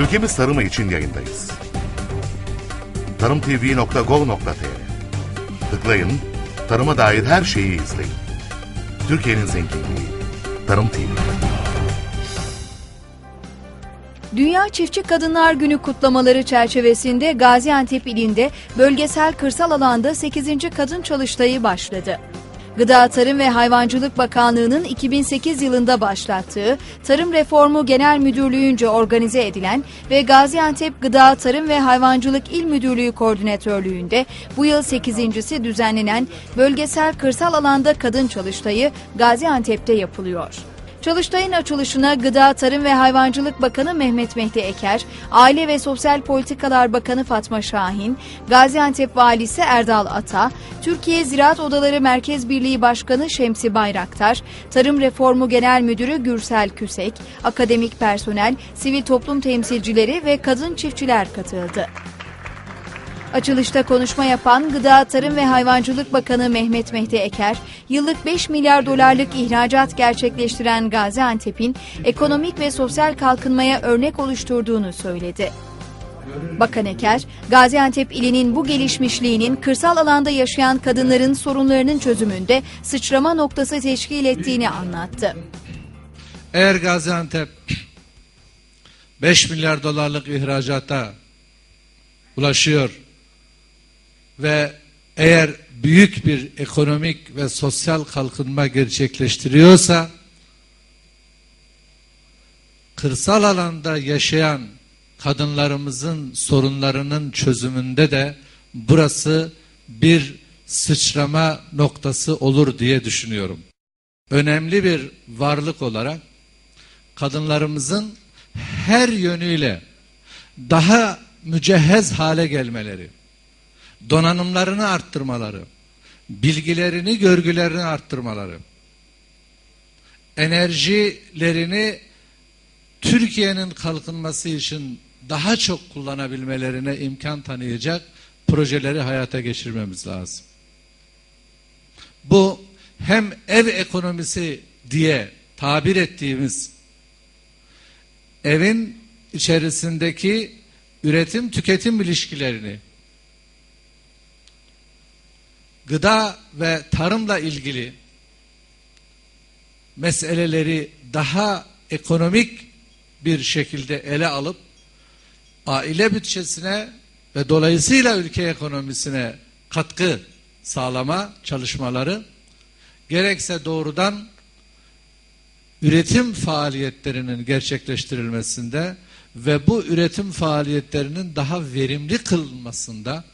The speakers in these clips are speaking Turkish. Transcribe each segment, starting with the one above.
Ülkemiz tarımı için yayındayız. tarımtv.gov.tr Tıklayın, tarıma dair her şeyi izleyin. Türkiye'nin zenginliği, Tarım TV. Dünya Çiftçi Kadınlar Günü kutlamaları çerçevesinde Gaziantep ilinde bölgesel kırsal alanda 8. Kadın Çalıştayı başladı. Gıda Tarım ve Hayvancılık Bakanlığı'nın 2008 yılında başlattığı Tarım Reformu Genel Müdürlüğü'nce organize edilen ve Gaziantep Gıda Tarım ve Hayvancılık İl Müdürlüğü Koordinatörlüğü'nde bu yıl 8.si düzenlenen bölgesel kırsal alanda kadın çalıştayı Gaziantep'te yapılıyor. Çalıştayın açılışına Gıda, Tarım ve Hayvancılık Bakanı Mehmet Mehdi Eker, Aile ve Sosyal Politikalar Bakanı Fatma Şahin, Gaziantep Valisi Erdal Ata, Türkiye Ziraat Odaları Merkez Birliği Başkanı Şemsi Bayraktar, Tarım Reformu Genel Müdürü Gürsel Küsek, akademik personel, sivil toplum temsilcileri ve kadın çiftçiler katıldı. Açılışta konuşma yapan Gıda, Tarım ve Hayvancılık Bakanı Mehmet Mehdi Eker, yıllık 5 milyar dolarlık ihracat gerçekleştiren Gaziantep'in ekonomik ve sosyal kalkınmaya örnek oluşturduğunu söyledi. Bakan Eker, Gaziantep ilinin bu gelişmişliğinin kırsal alanda yaşayan kadınların sorunlarının çözümünde sıçrama noktası teşkil ettiğini anlattı. Eğer Gaziantep 5 milyar dolarlık ihracata ulaşıyor ve eğer büyük bir ekonomik ve sosyal kalkınma gerçekleştiriyorsa kırsal alanda yaşayan kadınlarımızın sorunlarının çözümünde de burası bir sıçrama noktası olur diye düşünüyorum. Önemli bir varlık olarak kadınlarımızın her yönüyle daha mücehhez hale gelmeleri, donanımlarını arttırmaları, bilgilerini, görgülerini arttırmaları, enerjilerini Türkiye'nin kalkınması için daha çok kullanabilmelerine imkan tanıyacak projeleri hayata geçirmemiz lazım. Bu hem ev ekonomisi diye tabir ettiğimiz evin içerisindeki üretim tüketim ilişkilerini gıda ve tarımla ilgili meseleleri daha ekonomik bir şekilde ele alıp aile bütçesine ve dolayısıyla ülke ekonomisine katkı sağlama çalışmaları gerekse doğrudan üretim faaliyetlerinin gerçekleştirilmesinde ve bu üretim faaliyetlerinin daha verimli kılınmasında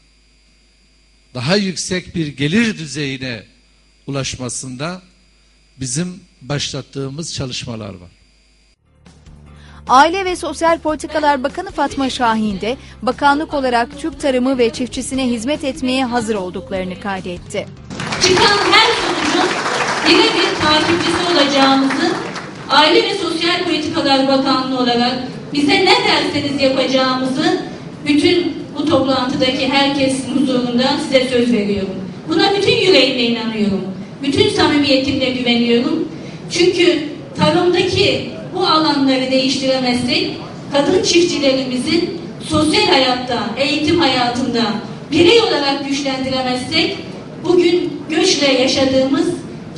daha yüksek bir gelir düzeyine ulaşmasında bizim başlattığımız çalışmalar var. Aile ve Sosyal Politikalar Bakanı Fatma Şahin de bakanlık olarak Türk tarımı ve çiftçisine hizmet etmeye hazır olduklarını kaydetti. Çıkan her sonucun birebir takipçisi olacağımızı Aile ve Sosyal Politikalar Bakanlığı olarak bize ne derseniz yapacağımızı bütün toplantıdaki herkesin huzurunda size söz veriyorum. Buna bütün yüreğimle inanıyorum. Bütün samimiyetimle güveniyorum. Çünkü tarımdaki bu alanları değiştiremezsek kadın çiftçilerimizin sosyal hayatta, eğitim hayatında birey olarak güçlendiremezsek bugün göçle yaşadığımız,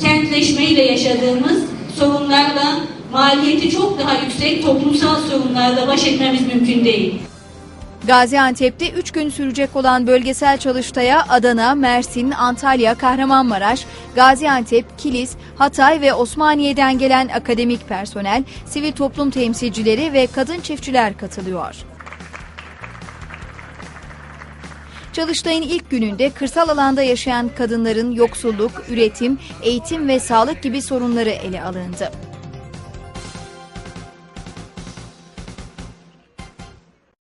kentleşmeyle yaşadığımız sorunlarla maliyeti çok daha yüksek toplumsal sorunlarla baş etmemiz mümkün değil. Gaziantep'te 3 gün sürecek olan bölgesel çalıştaya Adana, Mersin, Antalya, Kahramanmaraş, Gaziantep, Kilis, Hatay ve Osmaniye'den gelen akademik personel, sivil toplum temsilcileri ve kadın çiftçiler katılıyor. Çalıştay'ın ilk gününde kırsal alanda yaşayan kadınların yoksulluk, üretim, eğitim ve sağlık gibi sorunları ele alındı.